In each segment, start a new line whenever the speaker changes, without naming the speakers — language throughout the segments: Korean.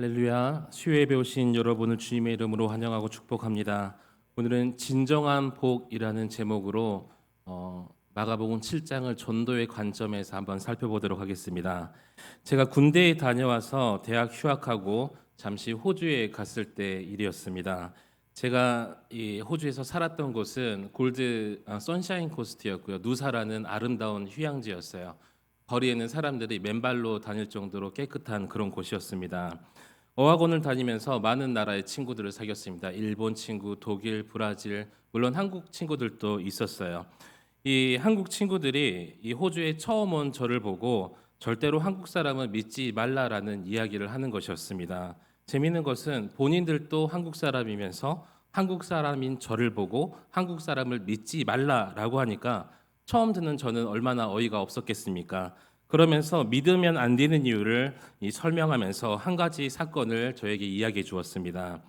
할렐루야. 수요에 배우신 여러분을 주님의 이름으로 환영하고 축복합니다. 오늘은 진정한 복이라는 제목으로 어, 마가복음 7장을 전도의 관점에서 한번 살펴보도록 하겠습니다. 제가 군대에 다녀와서 대학 휴학하고 잠시 호주에 갔을 때 일이었습니다. 제가 이 호주에서 살았던 곳은 골드 아, 선샤인 코스트였고요. 누사라는 아름다운 휴양지였어요. 거리에는 사람들이 맨발로 다닐 정도로 깨끗한 그런 곳이었습니다. 어학원을 다니면서 많은 나라의 친구들을 사귀었습니다. 일본 친구, 독일, 브라질, 물론 한국 친구들도 있었어요. 이 한국 친구들이 이 호주에 처음 온 저를 보고 절대로 한국 사람은 믿지 말라라는 이야기를 하는 것이었습니다. 재미있는 것은 본인들도 한국 사람이면서 한국 사람인 저를 보고 한국 사람을 믿지 말라라고 하니까 처음 듣는 저는 얼마나 어이가 없었겠습니까? 그러면서 믿으면 안 되는 이유를 이 설명하면서 한 가지 사건을 저에게 이야기해 주었습니다.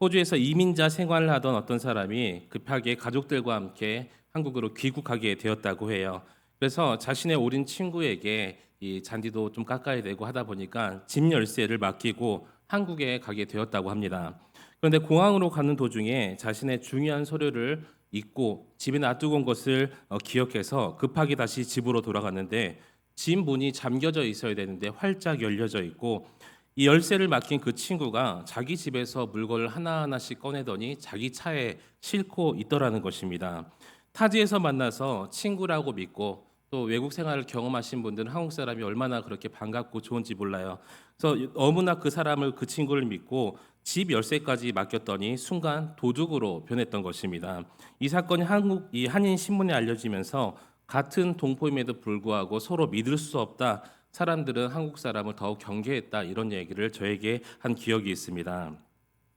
호주에서 이민자 생활을 하던 어떤 사람이 급하게 가족들과 함께 한국으로 귀국하게 되었다고 해요. 그래서 자신의 어린 친구에게 이 잔디도 좀 깎아야 되고 하다 보니까 집 열쇠를 맡기고 한국에 가게 되었다고 합니다. 그런데 공항으로 가는 도중에 자신의 중요한 서류를 잊고 집에 놔두고 온 것을 어, 기억해서 급하게 다시 집으로 돌아갔는데 집 문이 잠겨져 있어야 되는데 활짝 열려져 있고 이 열쇠를 맡긴 그 친구가 자기 집에서 물건을 하나하나씩 꺼내더니 자기 차에 싣고 있더라는 것입니다. 타지에서 만나서 친구라고 믿고 또 외국 생활을 경험하신 분들은 한국 사람이 얼마나 그렇게 반갑고 좋은지 몰라요. 그래서 너무나 그 사람을 그 친구를 믿고 집 열쇠까지 맡겼더니 순간 도둑으로 변했던 것입니다. 이 사건이 한국 이 한인 신문에 알려지면서 같은 동포임에도 불구하고 서로 믿을 수 없다. 사람들은 한국 사람을 더욱 경계했다. 이런 얘기를 저에게 한 기억이 있습니다.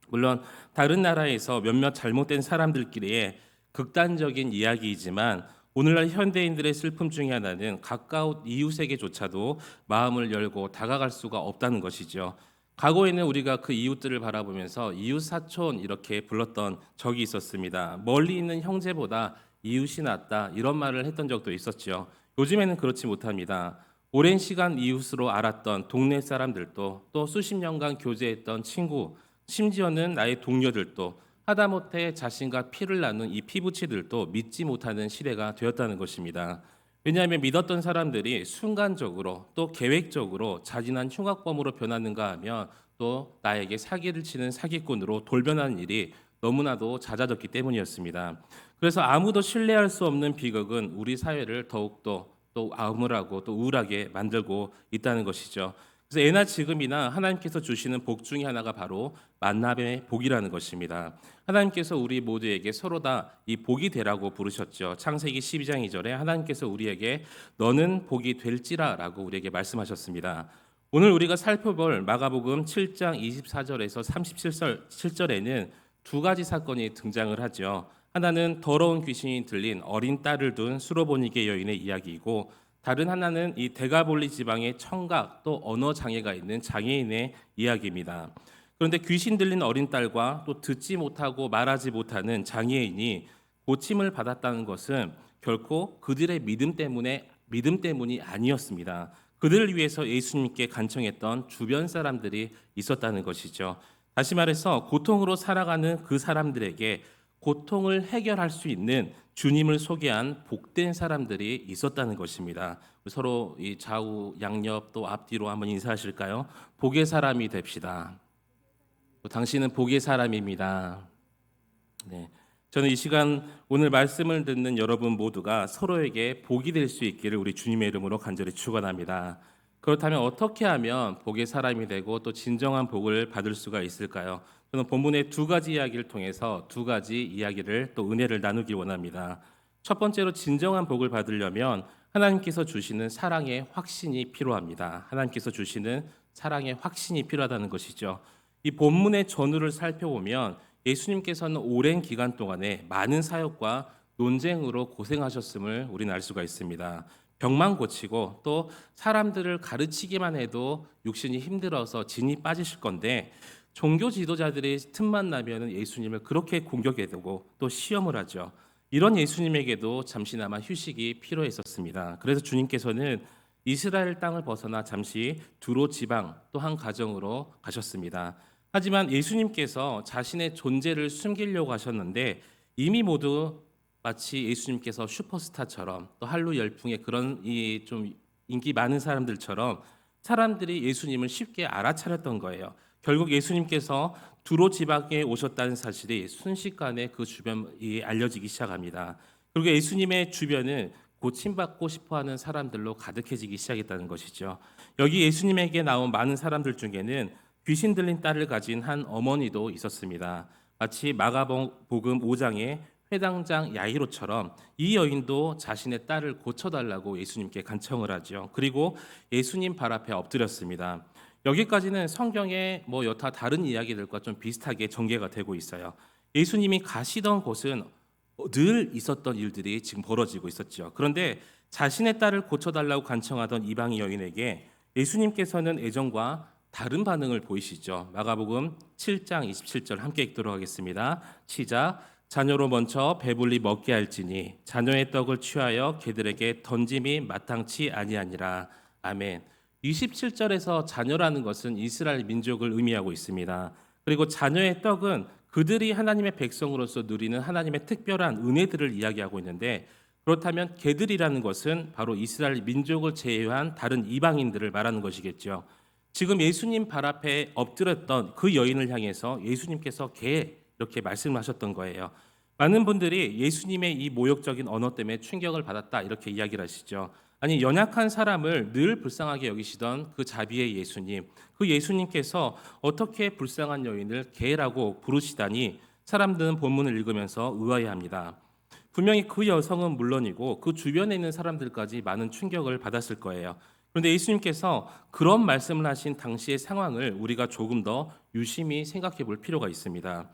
물론 다른 나라에서 몇몇 잘못된 사람들끼리의 극단적인 이야기이지만 오늘날 현대인들의 슬픔 중에 하나는 가까운 이웃에게조차도 마음을 열고 다가갈 수가 없다는 것이죠. 과거에는 우리가 그 이웃들을 바라보면서 이웃 사촌 이렇게 불렀던 적이 있었습니다. 멀리 있는 형제보다 이웃이 낫다 이런 말을 했던 적도 있었죠. 요즘에는 그렇지 못합니다. 오랜 시간 이웃으로 알았던 동네 사람들도 또 수십 년간 교제했던 친구, 심지어는 나의 동료들도 하다못해 자신과 피를 나눈 이 피부치들도 믿지 못하는 시대가 되었다는 것입니다. 왜냐하면 믿었던 사람들이 순간적으로 또 계획적으로 자진한 흉악범으로 변하는가 하면 또 나에게 사기를 치는 사기꾼으로 돌변하는 일이 너무나도 잦아졌기 때문이었습니다. 그래서 아무도 신뢰할 수 없는 비극은 우리 사회를 더욱더 또 암울하고 또 우울하게 만들고 있다는 것이죠. 그래서 예나 지금이나 하나님께서 주시는 복 중에 하나가 바로 만남의 복이라는 것입니다. 하나님께서 우리 모두에게 서로 다 이 복이 되라고 부르셨죠. 창세기 12장 2절에 하나님께서 우리에게 너는 복이 될지라라고 우리에게 말씀하셨습니다. 오늘 우리가 살펴볼 마가복음 7장 24절에서 37절 7절에는 두 가지 사건이 등장을 하죠. 하나는 더러운 귀신이 들린 어린 딸을 둔 수로보니게 여인의 이야기이고 다른 하나는 이 데가볼리 지방의 청각 또 언어 장애가 있는 장애인의 이야기입니다. 그런데 귀신 들린 어린 딸과 또 듣지 못하고 말하지 못하는 장애인이 고침을 받았다는 것은 결코 그들의 믿음 때문에 믿음 때문이 아니었습니다. 그들을 위해서 예수님께 간청했던 주변 사람들이 있었다는 것이죠. 다시 말해서 고통으로 살아가는 그 사람들에게 고통을 해결할 수 있는 주님을 소개한 복된 사람들이 있었다는 것입니다. 서로 이 좌우 양옆 또 앞뒤로 한번 인사하실까요? 복의 사람이 됩시다. 당신은 복의 사람입니다. 네. 저는 이 시간 오늘 말씀을 듣는 여러분 모두가 서로에게 복이 될 수 있기를 우리 주님의 이름으로 간절히 축원합니다. 그렇다면 어떻게 하면 복의 사람이 되고 또 진정한 복을 받을 수가 있을까요? 저는 본문의 두 가지 이야기를 통해서 두 가지 이야기를 또 은혜를 나누기 원합니다. 첫 번째로 진정한 복을 받으려면 하나님께서 주시는 사랑의 확신이 필요합니다. 하나님께서 주시는 사랑의 확신이 필요하다는 것이죠. 이 본문의 전후를 살펴보면 예수님께서는 오랜 기간 동안에 많은 사역과 논쟁으로 고생하셨음을 우리는 알 수가 있습니다. 병만 고치고 또 사람들을 가르치기만 해도 육신이 힘들어서 진이 빠지실 건데 종교 지도자들이 틈만 나면 예수님을 그렇게 공격해 두고 또 시험을 하죠. 이런 예수님에게도 잠시나마 휴식이 필요했었습니다. 그래서 주님께서는 이스라엘 땅을 벗어나 잠시 두로 지방 또 한 가정으로 가셨습니다. 하지만 예수님께서 자신의 존재를 숨기려고 하셨는데 이미 모두 마치 예수님께서 슈퍼스타처럼 또 한루 열풍의 그런 이 좀 인기 많은 사람들처럼 사람들이 예수님을 쉽게 알아차렸던 거예요. 결국 예수님께서 두로 지방에 오셨다는 사실이 순식간에 그 주변이 알려지기 시작합니다. 그리고 예수님의 주변은 고침받고 싶어하는 사람들로 가득해지기 시작했다는 것이죠. 여기 예수님에게 나온 많은 사람들 중에는 귀신 들린 딸을 가진 한 어머니도 있었습니다. 마치 마가복음 5장의 회당장 야이로처럼 이 여인도 자신의 딸을 고쳐달라고 예수님께 간청을 하죠. 그리고 예수님 발 앞에 엎드렸습니다. 여기까지는 성경의 뭐 여타 다른 이야기들과 좀 비슷하게 전개가 되고 있어요. 예수님이 가시던 곳은 늘 있었던 일들이 지금 벌어지고 있었죠. 그런데 자신의 딸을 고쳐달라고 간청하던 이방인 여인에게 예수님께서는 애정과 다른 반응을 보이시죠. 마가복음 7장 27절 함께 읽도록 하겠습니다. 시작. 자녀로 먼저 배불리 먹게 할지니 자녀의 떡을 취하여 개들에게 던짐이 마땅치 아니하니라. 아멘. 27절에서 자녀라는 것은 이스라엘 민족을 의미하고 있습니다. 그리고 자녀의 떡은 그들이 하나님의 백성으로서 누리는 하나님의 특별한 은혜들을 이야기하고 있는데 그렇다면 개들이라는 것은 바로 이스라엘 민족을 제외한 다른 이방인들을 말하는 것이겠죠. 지금 예수님 발 앞에 엎드렸던 그 여인을 향해서 예수님께서 개 이렇게 말씀하셨던 거예요. 많은 분들이 예수님의 이 모욕적인 언어 때문에 충격을 받았다 이렇게 이야기를 하시죠. 아니 연약한 사람을 늘 불쌍하게 여기시던 그 자비의 예수님, 그 예수님께서 어떻게 불쌍한 여인을 개라고 부르시다니 사람들은 본문을 읽으면서 의아해합니다. 분명히 그 여성은 물론이고 그 주변에 있는 사람들까지 많은 충격을 받았을 거예요. 그런데 예수님께서 그런 말씀을 하신 당시의 상황을 우리가 조금 더 유심히 생각해 볼 필요가 있습니다.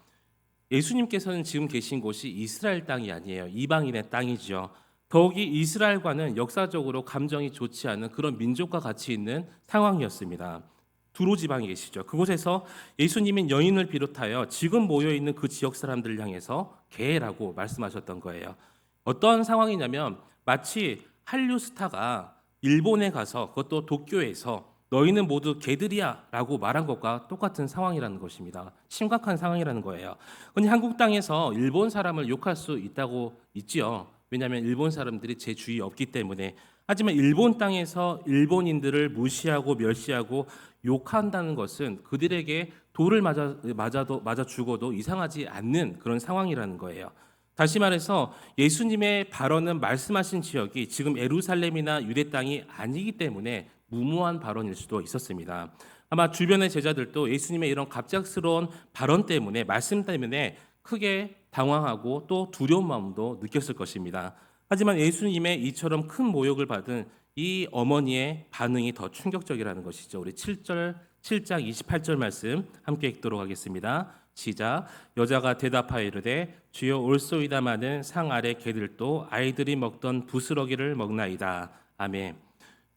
예수님께서는 지금 계신 곳이 이스라엘 땅이 아니에요. 이방인의 땅이죠. 더욱이 이스라엘과는 역사적으로 감정이 좋지 않은 그런 민족과 같이 있는 상황이었습니다. 두로 지방에 계시죠. 그곳에서 예수님은 여인을 비롯하여 지금 모여 있는 그 지역 사람들을 향해서 개라고 말씀하셨던 거예요. 어떤 상황이냐면 마치 한류 스타가 일본에 가서 그것도 도쿄에서 너희는 모두 개들이야 라고 말한 것과 똑같은 상황이라는 것입니다. 심각한 상황이라는 거예요. 근데 한국 땅에서 일본 사람을 욕할 수 있다고 있지요. 왜냐하면 일본 사람들이 제 주위에 없기 때문에. 하지만 일본 땅에서 일본인들을 무시하고 멸시하고 욕한다는 것은 그들에게 돌을 맞아 맞아도 맞아 죽어도 이상하지 않는 그런 상황이라는 거예요. 다시 말해서 예수님의 발언은 말씀하신 지역이 지금 에루살렘이나 유대 땅이 아니기 때문에 무모한 발언일 수도 있었습니다. 아마 주변의 제자들도 예수님의 이런 갑작스러운 발언 때문에 말씀 때문에 크게 당황하고 또 두려운 마음도 느꼈을 것입니다. 하지만 예수님의 이처럼 큰 모욕을 받은 이 어머니의 반응이 더 충격적이라는 것이죠. 우리 7절 7장 28절 말씀 함께 읽도록 하겠습니다. 시작. 여자가 대답하여 이르되 주여 올소이다마는 상 아래 개들도 아이들이 먹던 부스러기를 먹나이다. 아멘.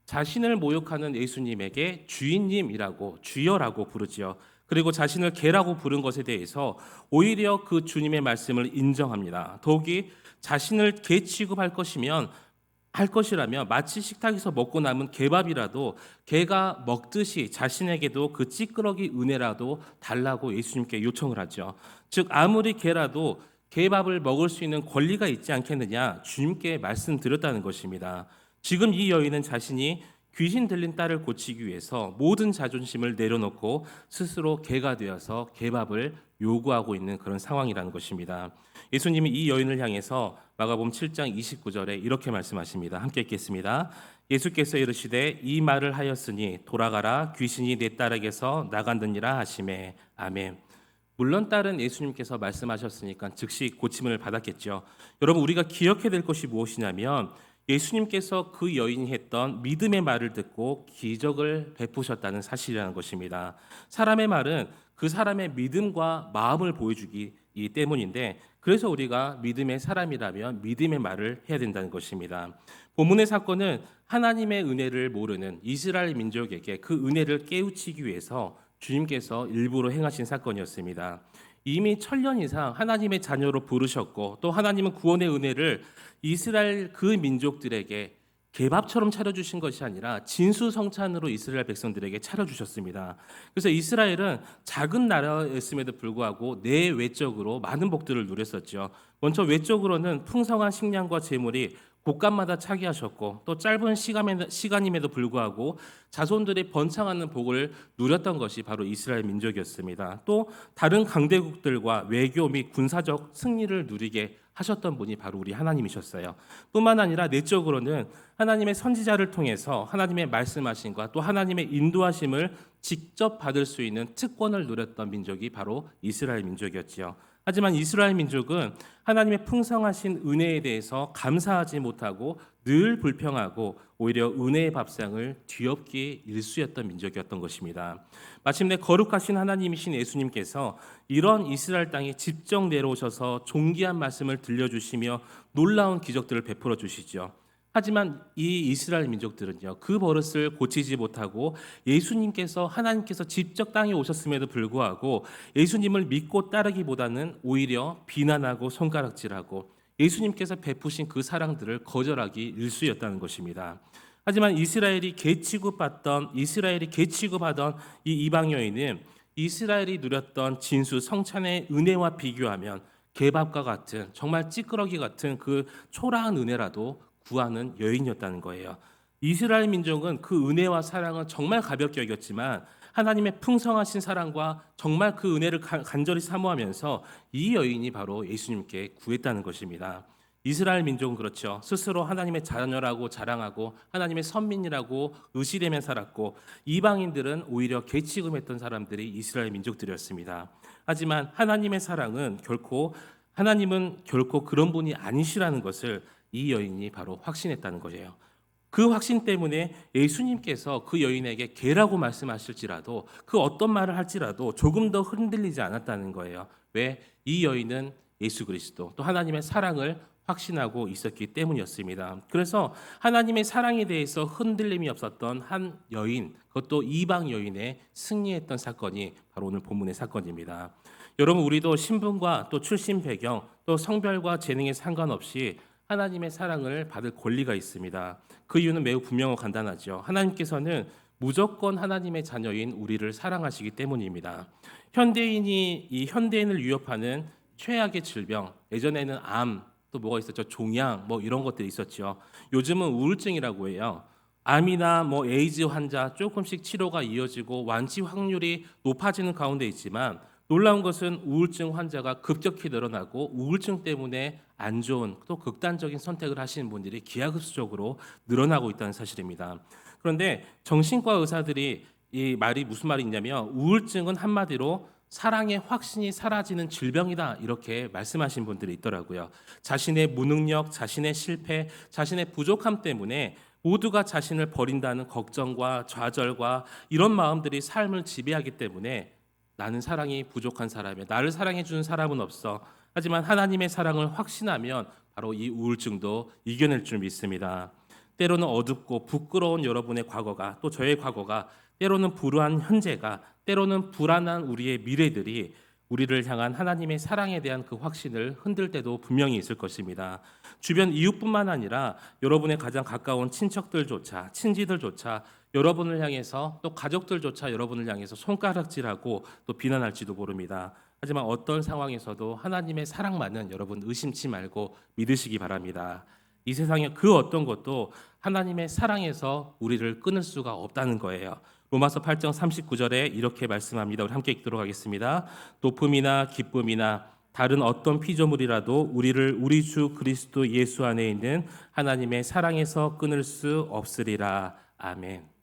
자신을 모욕하는 예수님에게 주인님이라고 주여라고 부르지요. 그리고 자신을 개라고 부른 것에 대해서 오히려 그 주님의 말씀을 인정합니다. 더욱이 자신을 개 취급할 것이면 할 것이라면 마치 식탁에서 먹고 남은 개밥이라도 개가 먹듯이 자신에게도 그 찌끄러기 은혜라도 달라고 예수님께 요청을 하죠. 즉 아무리 개라도 개밥을 먹을 수 있는 권리가 있지 않겠느냐 주님께 말씀드렸다는 것입니다. 지금 이 여인은 자신이 귀신 들린 딸을 고치기 위해서 모든 자존심을 내려놓고 스스로 개가 되어서 개밥을 요구하고 있는 그런 상황이라는 것입니다. 예수님이 이 여인을 향해서 마가복음 7장 29절에 이렇게 말씀하십니다. 함께 읽겠습니다. 예수께서 이르시되 이 말을 하였으니 돌아가라 귀신이 내 딸에게서 나간느니라 하심에 아멘. 물론 딸은 예수님께서 말씀하셨으니까 즉시 고침을 받았겠죠. 여러분 우리가 기억해야 될 것이 무엇이냐면 예수님께서 그 여인이 했던 믿음의 말을 듣고 기적을 베푸셨다는 사실이라는 것입니다. 사람의 말은 그 사람의 믿음과 마음을 보여주기 때문인데 그래서 우리가 믿음의 사람이라면 믿음의 말을 해야 된다는 것입니다. 본문의 사건은 하나님의 은혜를 모르는 이스라엘 민족에게 그 은혜를 깨우치기 위해서 주님께서 일부러 행하신 사건이었습니다. 이미 천년 이상 하나님의 자녀로 부르셨고 또 하나님은 구원의 은혜를 이스라엘 그 민족들에게 개밥처럼 차려주신 것이 아니라 진수성찬으로 이스라엘 백성들에게 차려주셨습니다. 그래서 이스라엘은 작은 나라였음에도 불구하고 내외적으로 많은 복들을 누렸었죠. 먼저 외적으로는 풍성한 식량과 재물이 곳간마다 차기하셨고 또 짧은 시간임에도 불구하고 자손들의 번창하는 복을 누렸던 것이 바로 이스라엘 민족이었습니다. 또 다른 강대국들과 외교 및 군사적 승리를 누리게 하셨던 분이 바로 우리 하나님이셨어요. 뿐만 아니라 내적으로는 하나님의 선지자를 통해서 하나님의 말씀하심과 또 하나님의 인도하심을 직접 받을 수 있는 특권을 누렸던 민족이 바로 이스라엘 민족이었지요. 하지만 이스라엘 민족은 하나님의 풍성하신 은혜에 대해서 감사하지 못하고 늘 불평하고 오히려 은혜의 밥상을 뒤엎기에 일쑤였던 민족이었던 것입니다. 마침내 거룩하신 하나님이신 예수님께서 이런 이스라엘 땅에 직접 내려오셔서 존귀한 말씀을 들려주시며 놀라운 기적들을 베풀어 주시죠. 하지만 이 이스라엘 민족들은요 그 버릇을 고치지 못하고 예수님께서 하나님께서 직접 땅에 오셨음에도 불구하고 예수님을 믿고 따르기보다는 오히려 비난하고 손가락질하고 예수님께서 베푸신 그 사랑들을 거절하기 일쑤였다는 것입니다. 하지만 이스라엘이 개 취급받던 이스라엘이 개 취급하던 이 이방 여인은 이스라엘이 누렸던 진수 성찬의 은혜와 비교하면 개밥과 같은 정말 찌끄러기 같은 그 초라한 은혜라도 구하는 여인이었다는 거예요. 이스라엘 민족은 그 은혜와 사랑은 정말 가볍게 여겼지만 하나님의 풍성하신 사랑과 정말 그 은혜를 간절히 사모하면서 이 여인이 바로 예수님께 구했다는 것입니다. 이스라엘 민족은 그렇죠. 스스로 하나님의 자녀라고 자랑하고 하나님의 선민이라고 의시되며 살았고 이방인들은 오히려 개취금했던 사람들이 이스라엘 민족들이었습니다. 하지만 하나님의 사랑은 결코 하나님은 결코 그런 분이 아니시라는 것을 이 여인이 바로 확신했다는 거예요. 그 확신 때문에 예수님께서 그 여인에게 개라고 말씀하실지라도 그 어떤 말을 할지라도 조금 더 흔들리지 않았다는 거예요. 왜? 이 여인은 예수 그리스도 또 하나님의 사랑을 확신하고 있었기 때문이었습니다. 그래서 하나님의 사랑에 대해서 흔들림이 없었던 한 여인, 그것도 이방 여인의 승리했던 사건이 바로 오늘 본문의 사건입니다. 여러분 우리도 신분과 또 출신 배경, 또 성별과 재능에 상관없이 하나님의 사랑을 받을 권리가 있습니다. 그 이유는 매우 분명하고 간단하죠. 하나님께서는 무조건 하나님의 자녀인 우리를 사랑하시기 때문입니다. 현대인이 이 현대인을 위협하는 최악의 질병, 예전에는 암, 또 뭐가 있었죠? 종양, 뭐 이런 것들이 있었죠. 요즘은 우울증이라고 해요. 암이나 뭐 에이즈 환자 조금씩 치료가 이어지고 완치 확률이 높아지는 가운데 있지만 놀라운 것은 우울증 환자가 급격히 늘어나고 우울증 때문에 안 좋은 또 극단적인 선택을 하시는 분들이 기하급수적으로 늘어나고 있다는 사실입니다. 그런데 정신과 의사들이 이 말이 무슨 말이냐면 우울증은 한마디로 사랑의 확신이 사라지는 질병이다 이렇게 말씀하신 분들이 있더라고요. 자신의 무능력, 자신의 실패, 자신의 부족함 때문에 모두가 자신을 버린다는 걱정과 좌절과 이런 마음들이 삶을 지배하기 때문에 나는 사랑이 부족한 사람이야. 나를 사랑해 주는 사람은 없어. 하지만 하나님의 사랑을 확신하면 바로 이 우울증도 이겨낼 줄 믿습니다. 때로는 어둡고 부끄러운 여러분의 과거가 또 저의 과거가 때로는 불우한 현재가 때로는 불안한 우리의 미래들이 우리를 향한 하나님의 사랑에 대한 그 확신을 흔들 때도 분명히 있을 것입니다. 주변 이웃뿐만 아니라 여러분의 가장 가까운 친척들조차 친지들조차 여러분을 향해서 또 가족들조차 여러분을 향해서 손가락질하고 또 비난할지도 모릅니다. 하지만 어떤 상황에서도 하나님의 사랑만은 여러분 의심치 말고 믿으시기 바랍니다. 이 세상의 그 어떤 것도 하나님의 사랑에서 우리를 끊을 수가 없다는 거예요. 로마서 8장 39절에 이렇게 말씀합니다. 우리 함께 읽도록 하겠습니다. 높음이나 기쁨이나 다른 어떤 피조물이라도 우리를 우리 주 그리스도 예수 안에 있는 하나님의 사랑에서 끊을 수 없으리라. 아멘.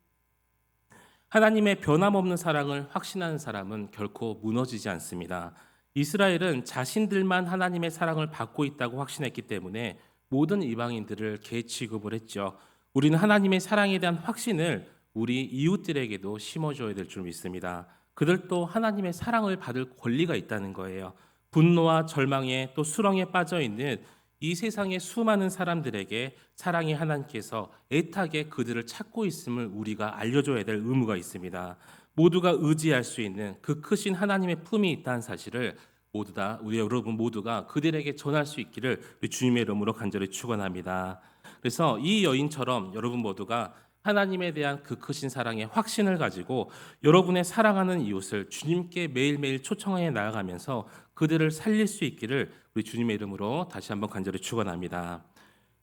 하나님의 변함없는 사랑을 확신하는 사람은 결코 무너지지 않습니다. 이스라엘은 자신들만 하나님의 사랑을 받고 있다고 확신했기 때문에 모든 이방인들을 개 취급을 했죠. 우리는 하나님의 사랑에 대한 확신을 우리 이웃들에게도 심어줘야 될 줄 믿습니다. 그들도 하나님의 사랑을 받을 권리가 있다는 거예요. 분노와 절망에 또 수렁에 빠져 있는 이 세상의 수많은 사람들에게 사랑의 하나님께서 애타게 그들을 찾고 있음을 우리가 알려줘야 될 의무가 있습니다. 모두가 의지할 수 있는 그 크신 하나님의 품이 있다는 사실을 모두 다 우리 여러분 모두가 그들에게 전할 수 있기를 우리 주님의 이름으로 간절히 축원합니다. 그래서 이 여인처럼 여러분 모두가 하나님에 대한 그 크신 사랑의 확신을 가지고 여러분의 사랑하는 이웃을 주님께 매일매일 초청해 나아가면서 그들을 살릴 수 있기를 우리 주님의 이름으로 다시 한번 간절히 축원합니다.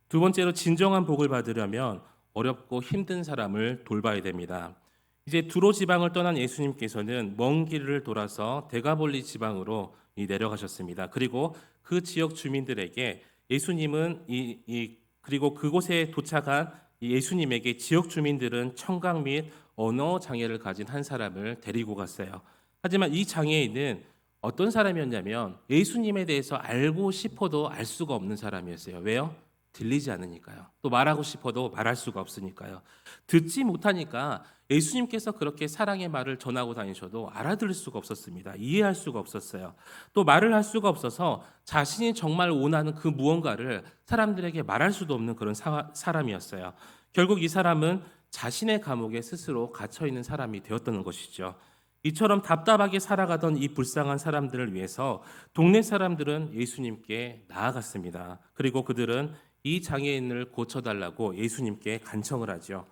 두 번째로 진정한 복을 받으려면 어렵고 힘든 사람을 돌봐야 됩니다. 이제 두로 지방을 떠난 예수님께서는 먼 길을 돌아서 데가볼리 지방으로 이 내려가셨습니다. 그리고 그 지역 주민들에게 예수님은 이, 이 그리고 그곳에 도착한 이 예수님에게 지역 주민들은 청각 및 언어 장애를 가진 한 사람을 데리고 갔어요. 하지만 이 장애인은 어떤 사람이었냐면 예수님에 대해서 알고 싶어도 알 수가 없는 사람이었어요. 왜요? 들리지 않으니까요. 또 말하고 싶어도 말할 수가 없으니까요. 듣지 못하니까 예수님께서 그렇게 사랑의 말을 전하고 다니셔도 알아들을 수가 없었습니다. 이해할 수가 없었어요. 또 말을 할 수가 없어서 자신이 정말 원하는 그 무언가를 사람들에게 말할 수도 없는 그런 사, 사람이었어요. 결국 이 사람은 자신의 감옥에 스스로 갇혀 있는 사람이 되었다는 것이죠. 이처럼 답답하게 살아가던 이 불쌍한 사람들을 위해서 동네 사람들은 예수님께 나아갔습니다. 그리고 그들은 이 장애인을 고쳐달라고 예수님께 간청을 하죠.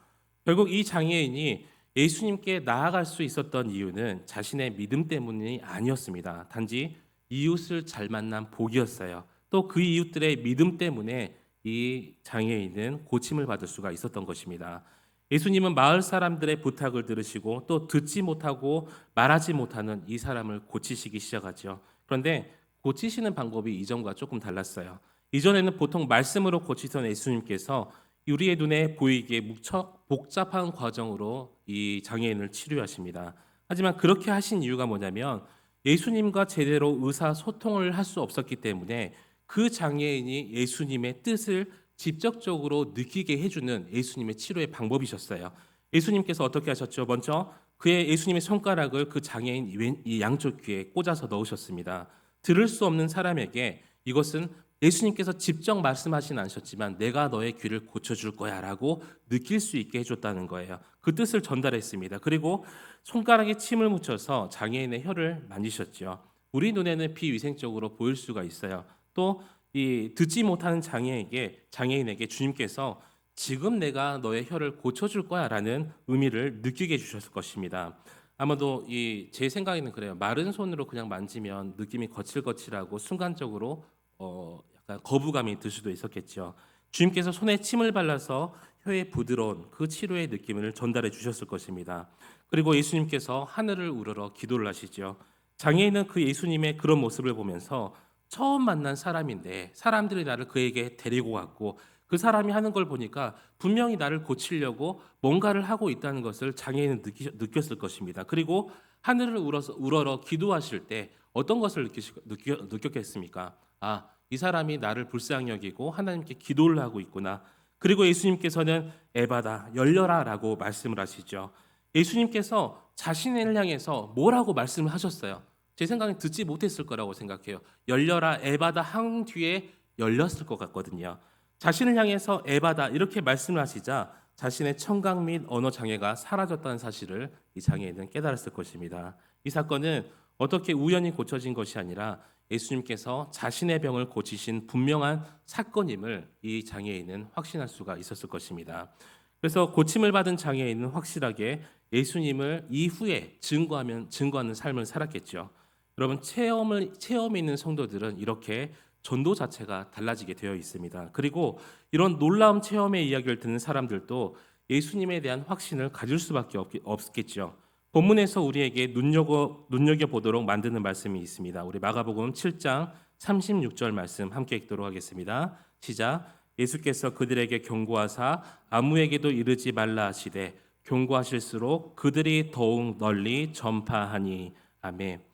결국 이 장애인이 예수님께 나아갈 수 있었던 이유는 자신의 믿음 때문이 아니었습니다. 단지 이웃을 잘 만난 복이었어요. 또 그 이웃들의 믿음 때문에 이 장애인은 고침을 받을 수가 있었던 것입니다. 예수님은 마을 사람들의 부탁을 들으시고 또 듣지 못하고 말하지 못하는 이 사람을 고치시기 시작하죠. 그런데 고치시는 방법이 이전과 조금 달랐어요. 이전에는 보통 말씀으로 고치던 예수님께서 우리의 눈에 보이기에 무척 복잡한 과정으로 이 장애인을 치료하십니다. 하지만 그렇게 하신 이유가 뭐냐면 예수님과 제대로 의사 소통을 할 수 없었기 때문에 그 장애인이 예수님의 뜻을 직접적으로 느끼게 해주는 예수님의 치료의 방법이셨어요. 예수님께서 어떻게 하셨죠? 먼저 그의 예수님의 손가락을 그 장애인 왼- 이 양쪽 귀에 꽂아서 넣으셨습니다. 들을 수 없는 사람에게 이것은 예수님께서 직접 말씀하진 않으셨지만 내가 너의 귀를 고쳐줄 거야 라고 느낄 수 있게 해줬다는 거예요. 그 뜻을 전달했습니다. 그리고 손가락에 침을 묻혀서 장애인의 혀를 만지셨죠. 우리 눈에는 비위생적으로 보일 수가 있어요. 또 이 듣지 못하는 장애에게 장애인에게 주님께서 지금 내가 너의 혀를 고쳐줄 거야라는 의미를 느끼게 해주셨을 것입니다. 아마도 이 제 생각에는 그래요. 마른 손으로 그냥 만지면 느낌이 거칠거칠하고 순간적으로 어 약간 거부감이 들 수도 있었겠죠. 주님께서 손에 침을 발라서 혀에 부드러운 그 치료의 느낌을 전달해 주셨을 것입니다. 그리고 예수님께서 하늘을 우러러 기도를 하시죠. 장애인은 그 예수님의 그런 모습을 보면서 처음 만난 사람인데 사람들이 나를 그에게 데리고 갔고 그 사람이 하는 걸 보니까 분명히 나를 고치려고 뭔가를 하고 있다는 것을 장애인은 느꼈을 것입니다. 그리고 하늘을 우러서, 우러러 기도하실 때 어떤 것을 느끼시, 느끼, 느꼈겠습니까? 아, 이 사람이 나를 불쌍히 여기고 하나님께 기도를 하고 있구나. 그리고 예수님께서는 에바다 열려라라고 말씀을 하시죠. 예수님께서 자신을 향해서 뭐라고 말씀을 하셨어요? 제 생각엔 듣지 못했을 거라고 생각해요. 열려라 에바다 한 뒤에 열렸을 것 같거든요. 자신을 향해서 에바다 이렇게 말씀을 하시자 자신의 청각 및 언어 장애가 사라졌다는 사실을 이 장애인은 깨달았을 것입니다. 이 사건은 어떻게 우연히 고쳐진 것이 아니라 예수님께서 자신의 병을 고치신 분명한 사건임을 이 장애인은 확신할 수가 있었을 것입니다. 그래서 고침을 받은 장애인은 확실하게 예수님을 이후에 증거하면 증거하는 삶을 살았겠죠. 여러분 체험을 체험이 있는 성도들은 이렇게 전도 자체가 달라지게 되어 있습니다. 그리고 이런 놀라운 체험의 이야기를 듣는 사람들도 예수님에 대한 확신을 가질 수밖에 없, 없겠죠. 본문에서 우리에게 눈여겨 눈여겨 보도록 만드는 말씀이 있습니다. 우리 마가복음 7장 36절 말씀 함께 읽도록 하겠습니다. 시작. 예수께서 그들에게 경고하사 아무에게도 이르지 말라 하시되 경고하실수록 그들이 더욱 널리 전파하니 아멘.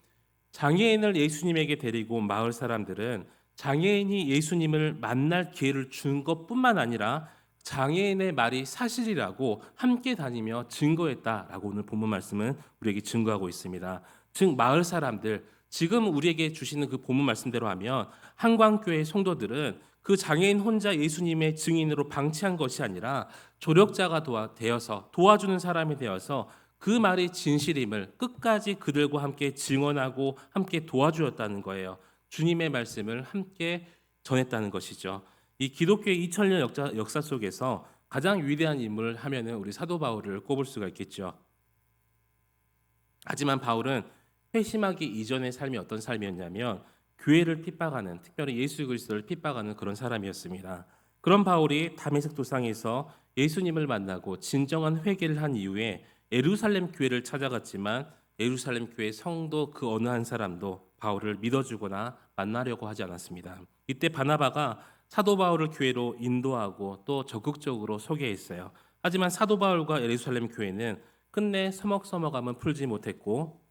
장애인을 예수님에게 데리고 온 마을 사람들은 장애인이 예수님을 만날 기회를 준 것뿐만 아니라 장애인의 말이 사실이라고 함께 다니며 증거했다라고 오늘 본문 말씀은 우리에게 증거하고 있습니다. 즉 마을 사람들 지금 우리에게 주시는 그 본문 말씀대로 하면 한광교회 성도들은 그 장애인 혼자 예수님의 증인으로 방치한 것이 아니라 조력자가 도와, 되어서 도와주는 사람이 되어서 그 말이 진실임을 끝까지 그들과 함께 증언하고 함께 도와주었다는 거예요. 주님의 말씀을 함께 전했다는 것이죠. 이 기독교의 2000년 역사, 역사 속에서 가장 위대한 인물 하면은 우리 사도 바울을 꼽을 수가 있겠죠. 하지만 바울은 회심하기 이전의 삶이 어떤 삶이었냐면 교회를 핍박하는 특별히 예수 그리스도를 핍박하는 그런 사람이었습니다. 그런 바울이 다메섹 도상에서 예수님을 만나고 진정한 회개를 한 이후에 예루살렘 교회를 찾아갔지만 예루살렘 교회 성도 그 어느 한 사람도 바울을 믿어주거나 만나려고 하지 않았습니다. 이때 바나바가 사도 바울을 교회로 인도하고 또 적극적으로 소개했어요. 하지만 사도 바울과 예루살렘 교회는 끝내 서먹서먹함은 풀지 못했고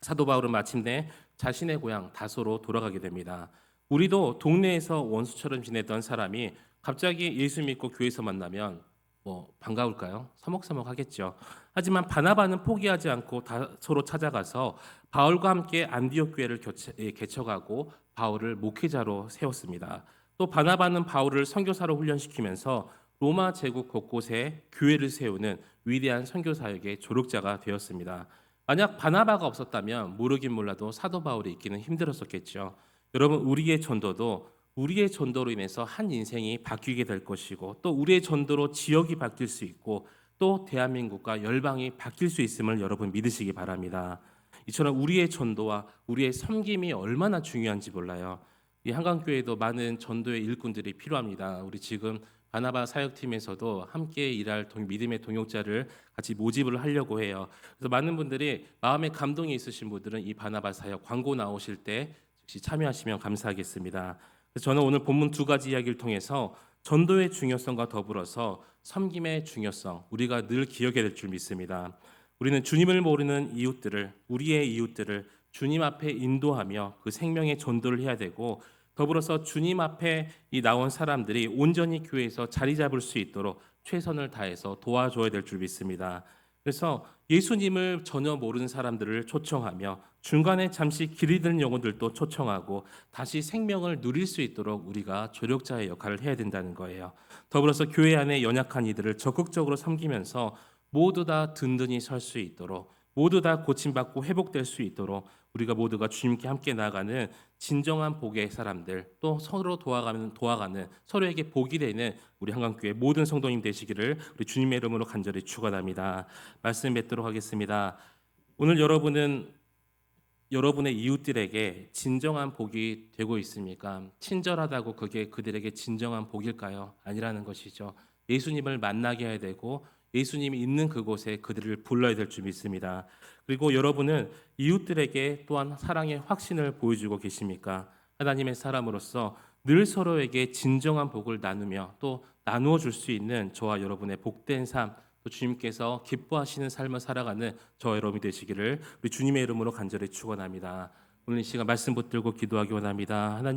사도 바울은 마침내 자신의 고향 다소로 돌아가게 됩니다. 우리도 동네에서 원수처럼 지냈던 사람이 갑자기 예수 믿고 교회에서 만나면 뭐 반가울까요? 서먹서먹하겠죠. 하지만 바나바는 포기하지 않고 다 서로 찾아가서 바울과 함께 안디옥 교회를 예, 개척하고 바울을 목회자로 세웠습니다. 또 바나바는 바울을 선교사로 훈련시키면서 로마 제국 곳곳에 교회를 세우는 위대한 선교 사역의 조력자가 되었습니다. 만약 바나바가 없었다면 모르긴 몰라도 사도 바울이 있기는 힘들었었겠죠. 여러분 우리의 전도도 우리의 전도로 인해서 한 인생이 바뀌게 될 것이고 또 우리의 전도로 지역이 바뀔 수 있고 또 대한민국과 열방이 바뀔 수 있음을 여러분 믿으시기 바랍니다. 이처럼 우리의 전도와 우리의 섬김이 얼마나 중요한지 몰라요. 이 한강교회도 많은 전도의 일꾼들이 필요합니다. 우리 지금 바나바 사역팀에서도 함께 일할 동- 믿음의 동역자를 같이 모집을 하려고 해요. 그래서 많은 분들이 마음에 감동이 있으신 분들은 이 바나바 사역 광고 나오실 때 즉시 참여하시면 감사하겠습니다. 저는 오늘 본문 두 가지 이야기를 통해서 전도의 중요성과 더불어서 섬김의 중요성 우리가 늘 기억해야 될 줄 믿습니다. 우리는 주님을 모르는 이웃들을 우리의 이웃들을 주님 앞에 인도하며 그 생명의 전도를 해야 되고 더불어서 주님 앞에 이 나온 사람들이 온전히 교회에서 자리 잡을 수 있도록 최선을 다해서 도와줘야 될 줄 믿습니다. 그래서 예수님을 전혀 모르는 사람들을 초청하며 중간에 잠시 길이 든 영혼들도 초청하고 다시 생명을 누릴 수 있도록 우리가 조력자의 역할을 해야 된다는 거예요. 더불어서 교회 안에 연약한 이들을 적극적으로 섬기면서 모두 다 든든히 설 수 있도록 모두 다 고침받고 회복될 수 있도록 우리가 모두가 주님께 함께 나가는 진정한 복의 사람들 또 서로 도와가는 도와가는 서로에게 복이 되는 우리 한강교회 모든 성도님 되시기를 우리 주님의 이름으로 간절히 축원합니다. 말씀 맺도록 하겠습니다. 오늘 여러분은 여러분의 이웃들에게 진정한 복이 되고 있습니까? 친절하다고 그게 그들에게 진정한 복일까요? 아니라는 것이죠. 예수님을 만나게 해야 되고 예수님이 있는 그곳에 그들을 불러야 될 줄 믿습니다. 그리고 여러분은 이웃들에게 또한 사랑의 확신을 보여주고 계십니까? 하나님의 사람으로서 늘 서로에게 진정한 복을 나누며 또 나누어 줄 수 있는 저와 여러분의 복된 삶, 또 주님께서 기뻐하시는 삶을 살아가는 저 여러분이 되시기를 우리 주님의 이름으로 간절히 축원합니다. 오늘 이 시간 말씀 붙들고 기도하기 원합니다. 하나님